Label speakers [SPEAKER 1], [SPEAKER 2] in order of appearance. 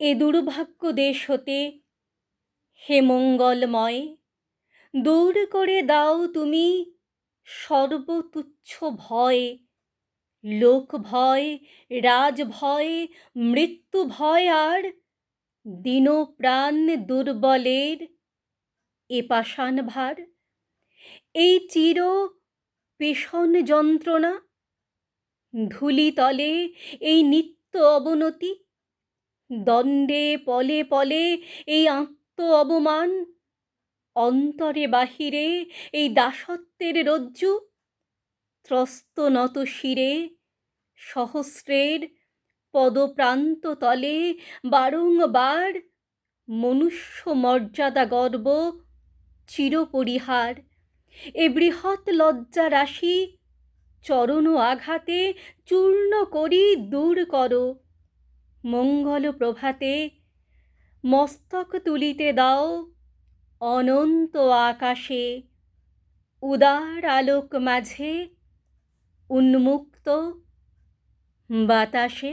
[SPEAKER 1] এ দুর্ভাগ্য দেশ হতে হে মঙ্গলময়, দূর করে দাও তুমি সর্বতুচ্ছ ভয়, লোক ভয়, রাজ ভয়, মৃত্যু ভয় আর দীন প্রাণ দুর্বলের এ ভার। এই চির পেষণ যন্ত্রণা ধূলিতলে এই নিত্য অবনতি দণ্ডে পলে পলে এই আত্ম অবমান অন্তরে বাহিরে এই দাসত্বের রজ্জু, ত্রস্ত নত শিরে, সহস্রের পদপ্রান্ত তলে বারংবার মনুষ্য মর্যাদা গর্ব, চিরপরিহার। এ বৃহৎ লজ্জা রাশি চরণ আঘাতে চূর্ণ করি দূর করো। মঙ্গল প্রভাতে মস্তক তুলিতে দাও অনন্ত আকাশে উদার আলোক মাঝে উন্মুক্ত বাতাসে।